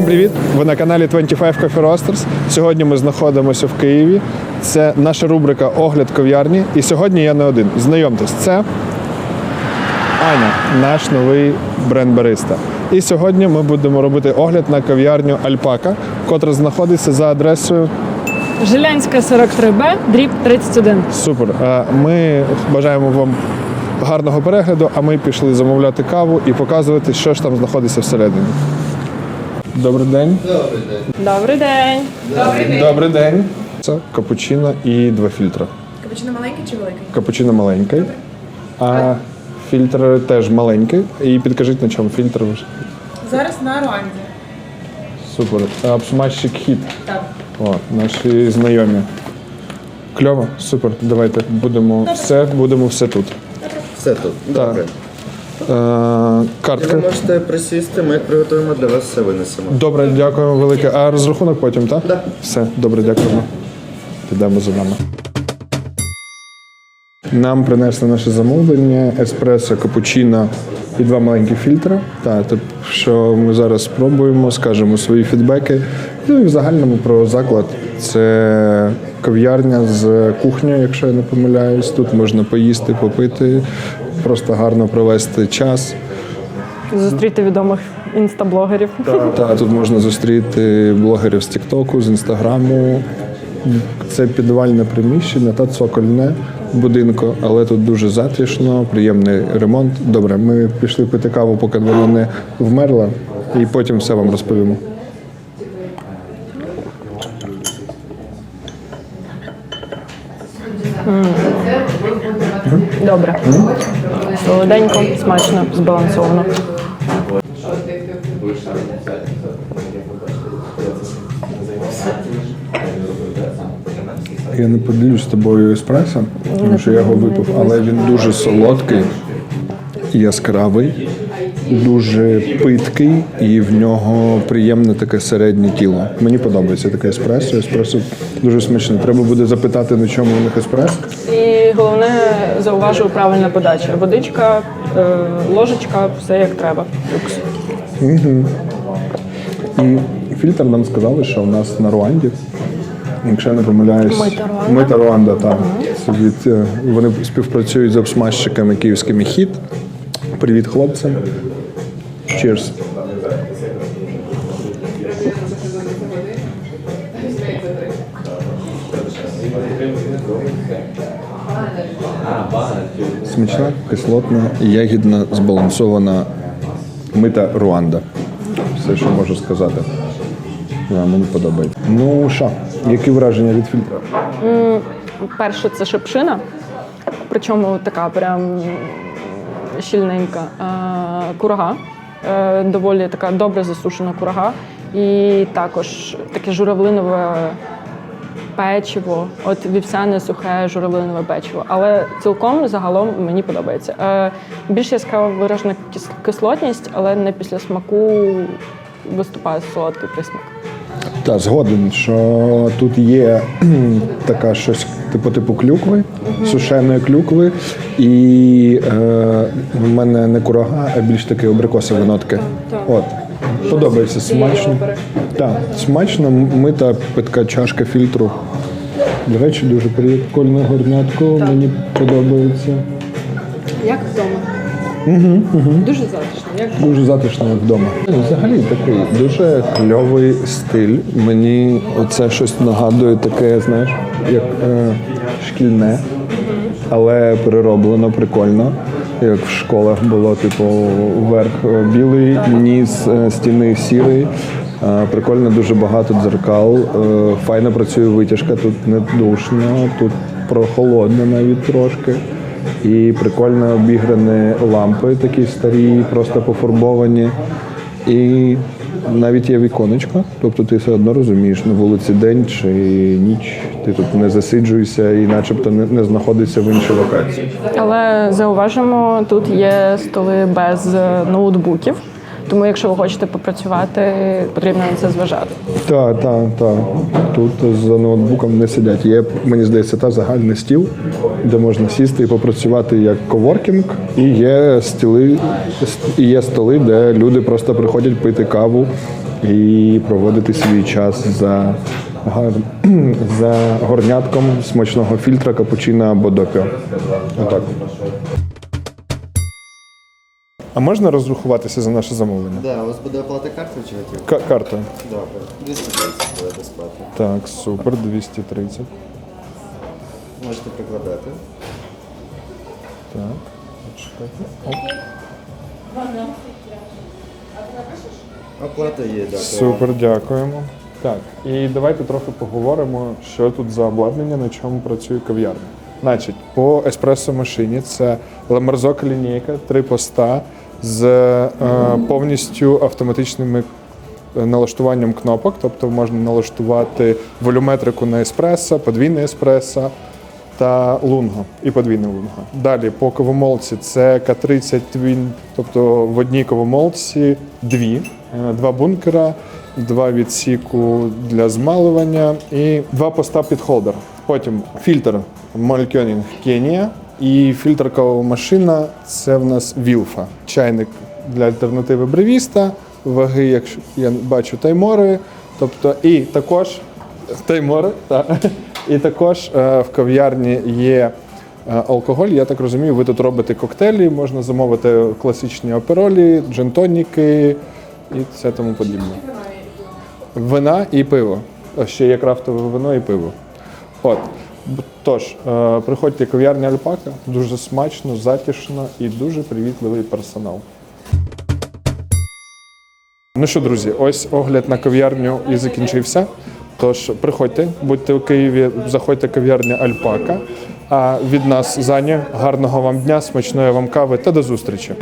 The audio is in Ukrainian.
привіт! Ви на каналі 25 Coffee Roasters. Сьогодні ми знаходимося в Києві. Це наша рубрика Огляд кав'ярні. І сьогодні я не один. Знайомтесь, це Аня, наш новий бренд-бариста. І сьогодні ми будемо робити огляд на кав'ярню Альпака, котра знаходиться за адресою Жилянська 43Б, дріб 31. Супер. Ми бажаємо вам гарного перегляду, а ми пішли замовляти каву і показувати, що ж там знаходиться всередині. Добрий день. Добрий день. Добрий день. Це капучино і два фільтри. Капучино маленький чи великий? Капучино маленький, а фільтр теж маленький. І підкажіть, на чому фільтр ваш. Зараз на Руанді. Супер. А Обсмажчик хіт. Так. О, наші знайомі. Кльово, супер. Давайте будемо все, будемо все тут. Все тут. Добре. Е, Ви картка. можете присісти, ми приготуємо для вас все винесемо. Добре, дякуємо велике. А розрахунок потім, так? Да. Все, добре, дякуємо. Підемо за нами. Нам принесли наше замовлення, еспресо, капучино і два маленькі фільтри. Так, то, що ми зараз спробуємо, скажемо свої фідбеки. Ну і в загальному про заклад. Це кав'ярня з кухнею, якщо я не помиляюсь. Тут можна поїсти, попити, просто гарно провести час. Зустріти відомих інстаблогерів. Та тут можна зустріти блогерів з Тіктоку, з Інстаграму. Це підвальне приміщення та цокольне будинку, але тут дуже затишно, приємний ремонт. Добре, ми пішли пити каву, поки вона не вмерла, і потім все вам розповімо. Добре. Солоденько, смачно, збалансовано. Я не поділюсь з тобою еспресо, тому що я його випив, але він дуже солодкий, яскравий, дуже питкий, і в нього приємне таке середнє тіло. Мені подобається таке еспресо. Еспресо дуже смачне. Треба буде запитати, на чому у них еспресо. І головне, зауважую правильна подача. Водичка, е, ложечка, все як треба. Люкс. І фільтр нам сказали, що у нас на Руанді. Якщо я не помиляюсь, Руанда. Мита Руанда, так. Е, вони співпрацюють з обсмажчиками київськими хіт. Привіт, хлопцям. Cheers. Смачна, кислотна, ягідна, збалансована мита Руанда. Все, що можу сказати. Да, мені подобається. Ну що, які враження від фільтра? Перше це шипшина, причому така прям щільненька е, курага, доволі така добре засушена курага. І також таке журавлинове печиво, от вівсяне сухе журавлинове печиво. Але цілком загалом мені подобається. Е, більш яскраво виражена кислотність, але не після смаку виступає солодкий присмак. Та згоден, що тут є така щось типу типу клюкви, сушеної клюкви, і е, в мене не курага, а більш такі абрикосові нотки. От. Подобається смачно. Так, смачно, мита питка чашка фільтру. До речі, дуже прикольне горнятко, мені подобається. Як вдома? Дуже затишно. Як Дуже затишно як вдома. Взагалі такий дуже кльовий стиль. Мені оце щось нагадує таке, знаєш, як е, шкільне, але перероблено прикольно. Як в школах було, типу, верх е, білий, низ е, стіни сірий. Е, Прикольно, дуже багато дзеркал. Файно працює витяжка, тут не душно, тут прохолодно навіть трошки. І прикольно обіграні лампи такі старі, просто пофарбовані. І навіть є віконечко, тобто ти все одно розумієш, на вулиці день чи ніч, ти тут не засиджуєшся і начебто не, не знаходишся в іншій локації. Але зауважимо, тут є столи без е, ноутбуків. Тому, якщо ви хочете попрацювати, потрібно на це зважати. Так, так, так. Тут за ноутбуком не сидять. Є, мені здається, та загальний стіл, де можна сісти і попрацювати як коворкінг. І є стіли, і є столи, де люди просто приходять пити каву і проводити свій час за, за горнятком смачного фільтра капучино або допіо. Отак. А можна розрахуватися за наше замовлення? Да, у вас буде оплата карти чи готівка? К- картою. Добре. 230 буде безплатно. Так, супер, 230. Можете прикладати. Так. Чекайте. Оп. Оплата є, дякую. Супер, дякуємо. Так, і давайте трохи поговоримо, що тут за обладнання, на чому працює кав'ярня. Значить, по еспресо-машині це ламарзока лінійка, три поста з е, повністю автоматичними е, налаштуванням кнопок, тобто можна налаштувати волюметрику на еспресо, подвійне еспресо та лунго і подвійне лунго. Далі по кавомолці це К-30 Twin, тобто в одній кавомолці дві, Е, два бункера, два відсіку для змалування і два поста під холдер. Потім фільтр Molekönning Кенія і фільтр кавомашина це в нас Вілфа. Чайник для альтернативи бревіста, ваги, якщо я бачу, таймори. Тобто, і також Таймори, так. І також е, в кав'ярні є е, алкоголь. Я так розумію, ви тут робите коктейлі, можна замовити класичні оперолі, джентоніки і все тому подібне. Вина і пиво. Ще є крафтове вино і пиво. От. Тож, е, приходьте кав'ярня Альпака, дуже смачно, затішно і дуже привітливий персонал. Ну що, друзі, ось огляд на кав'ярню і закінчився. Тож приходьте, будьте у Києві, заходьте кав'ярня Альпака. А від нас Заня, гарного вам дня, смачної вам кави та до зустрічі.